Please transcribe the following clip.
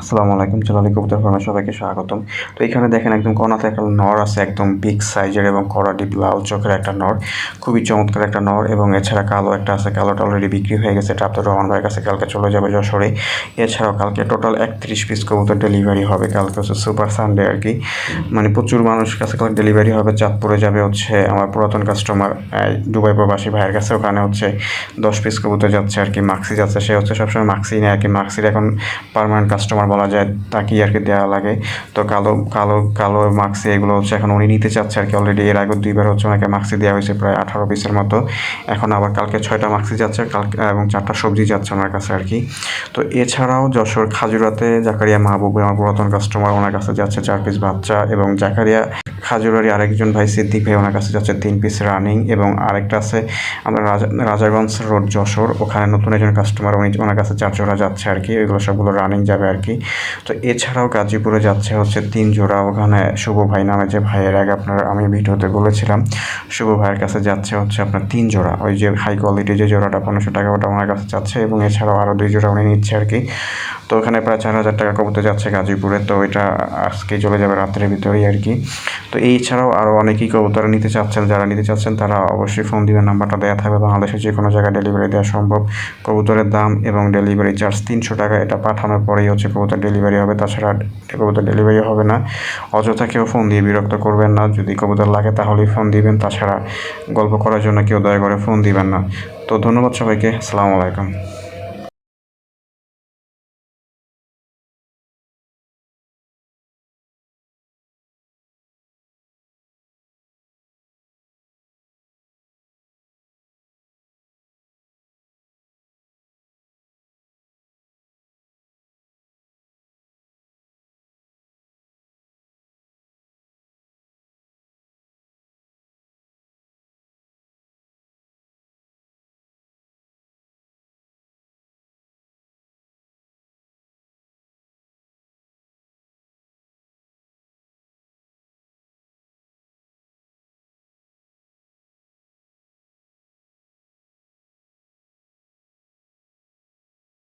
আসসালামু আলাইকুম চালালি কবুতর ফার্মে সবাইকে স্বাগতম। তো এখানে দেখেন একদম কোনাতে একটা নর আছে, একদম বিগ সাইজের এবং কড়া ডিপ লাল চোখের একটা নর। খুবই চমৎকার একটা নর এবং এছাড়া কালো একটা আছে, কালোটা অলরেডি বিক্রি হয়ে গেছে, এটা আপনার রহমান ভাইয়ের কাছে কালকে চলে যাবে যশোরে। এছাড়াও কালকে টোটাল একত্রিশ পিস কবুতর ডেলিভারি হবে, কালকে হচ্ছে সুপার সানডে আর কি মানে প্রচুর মানুষ কাছে কালকে ডেলিভারি হবে, চাঁদপুরে যাবে হচ্ছে আমার পুরাতন কাস্টমার দুবাই প্রবাসী ভাইয়ের কাছে, ওখানে হচ্ছে দশ পিস কবুতর যাচ্ছে আর কি মাক্সি যাচ্ছে, সে হচ্ছে সবসময় মাক্সি নেয় আর কি মাক্সির এখন পার্মানেন্ট কাস্টমার বলা যায়, তাকে আর কি দেওয়া লাগে। তো কালো কালো কালো মাক্সি এগুলো হচ্ছে এখন উনি নিতে চাচ্ছে আর কি অলরেডি এর আগে দুইবার হচ্ছে ওনাকে মাক্সি দেওয়া হয়েছে প্রায় আঠারো পিসের মতো। এখন আবার কালকে ছয়টা মাক্সি যাচ্ছে, কালকে, এবং চারটা সবজি যাচ্ছে ওনার কাছে আর কি। তো এছাড়াও যশোর খাজুরাতে জাকারিয়া মাহবুব, আমার পুরাতন কাস্টমার ওনার কাছে যাচ্ছে চার পিস বাচ্চা এবং জাকারিয়া খাজুরারি আরেকজন ভাই সিদ্দিক ভাই, ওনার কাছে যাচ্ছে তিন পিস রানিং এবং আরেকটা আছে আমরা রাজা, রাজাগঞ্জ রোড যশোর, ওখানে নতুন একজন কাস্টমার উনি ওনার কাছে চার জোড়া যাচ্ছে আর কি ওইগুলো সবগুলো রানিং যাবে আর কি তো এছাড়াও গাজীপুরে যাচ্ছে হচ্ছে তিন জোড়া, ওখানে শুভ ভাই নামে যে ভাইয়ের আগে আপনার, আমি ভিডিওতে বলেছিলাম, শুভ ভাইয়ের কাছে যাচ্ছে হচ্ছে আপনার তিন জোড়া, ওই যে হাই কোয়ালিটি যে জোড়াটা পনেরোশো টাকা ওটা ওনার কাছে যাচ্ছে এবং এছাড়াও আরও দুই জোড়া উনি নিচ্ছে আর কি তো ওখানে প্রায় চার হাজার টাকা কবুতর যাচ্ছে গাজীপুরে, তো এটা আজকে চলে যাবে রাত্রের ভিতরেই আর কি তো এই ছাড়াও আরও অনেকেই কবুতর নিতে চাচ্ছেন, যারা নিতে চাচ্ছেন, তারা অবশ্যই ফোন দিবেন, নাম্বারটা দেওয়া থাকবে। বাংলাদেশের যে কোনো জায়গায় ডেলিভারি দেওয়া সম্ভব। কবুতরের দাম এবং ডেলিভারি চার্জ তিনশো টাকা, এটা পাঠানোর পরেই হচ্ছে কবুতর ডেলিভারি হবে। তাছাড়া কবুতর ডেলিভারি হবে না। অযথা কেউ ফোন দিয়ে বিরক্ত করবেন না। যদি কবুতর লাগে তাহলেই ফোন দিবেন। তাছাড়া গল্প করার জন্য কেউ দয়া করে ফোন দিবেন না। তো ধন্যবাদ সবাইকে। আসসালামু আলাইকুম।